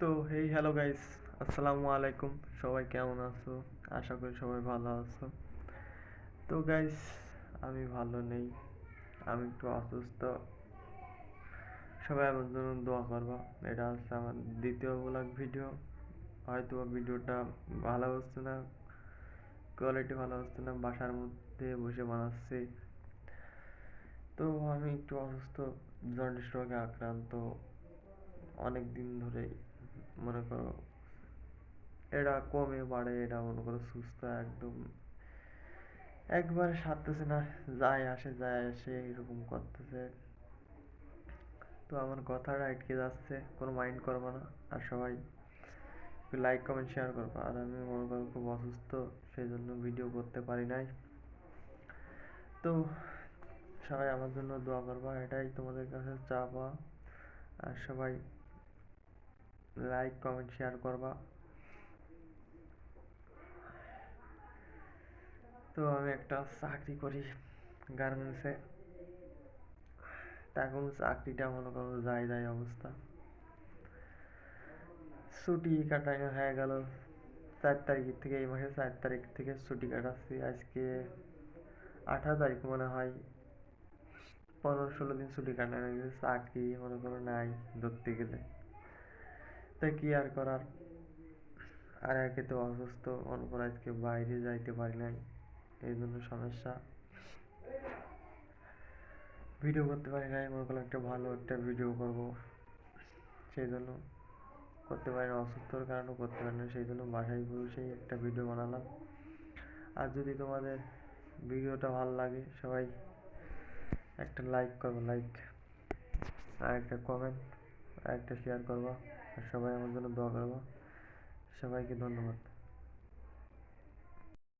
তো hey hello guys আসসালামু আলাইকুম। সবাই কেমন আছো? আশা করি সবাই ভালো আছো। তো গাইস আমি ভালো নেই। আমি একটু অসুস্থ। সবাই আমার জন্য দোয়া করবা। এটা হচ্ছে আমার দ্বিতীয় ব্লগ ভিডিও হয়তো ভিডিওটা ভালো হচ্ছে না কোয়ালিটি ভালো হচ্ছে না, বাসার মধ্যে বসে বানাচ্ছি। তো আমি একটু অসুস্থ জন্ডিস রোগে আক্রান্ত। অনেক দিন ধরেই। মনে করো এটা কমে বাড়ে এটা মনে করো সুস্থ একদম। একবারে সারতেছে না, যায় আসে যায় আসে, এরকম করতেছে। তো আমার কথাটা আটকে যাচ্ছে, কোনো মাইন্ড করব না। আর সবাই লাইক কমেন্ট শেয়ার করব। আর আমি মনে করো খুব অসুস্থ সেই জন্য ভিডিও করতে পারি নাই। তো সবাই আমার জন্য দোয়া করবা, এটাই তোমাদের কাছে চাওয়া। আর সবাই লাইক কমেন্ট শেয়ার করবা। তো আমি একটা চাকরি করি গার্মেন্টসে এখন চাকরিটা মনে করো যাই যাই অবস্থা। ছুটি কাটানো হয়ে গেল। চার তারিখ থেকে এই মাসের চার তারিখ থেকে ছুটি কাটাচ্ছি। আজকে আঠারো তারিখ মনে হয়। পনেরো ষোলো দিন ছুটি কাটানো গেছে চাকরি মনে করো নাই ধরতে গেলে। তা কি আর করার? আর একে তো অসুস্থ করো আজকে বাইরে যাইতে পারি নাই। এই জন্য সমস্যা। ভিডিও করতে পারি নাই, মনে করলাম একটা ভালো একটা ভিডিও করব। সেই জন্য করতে পারি না, অসুস্থর কারণেও করতে পারি না, সেই জন্য বাসায় বসেই একটা ভিডিও বানালাম। আর যদি তোমাদের ভিডিওটা ভালো লাগে, সবাই একটা লাইক করব লাইক আর একটা কমেন্ট আর একটা শেয়ার করব। আর সবাই আমার জন্য দোয়া করব সবাইকে ধন্যবাদ।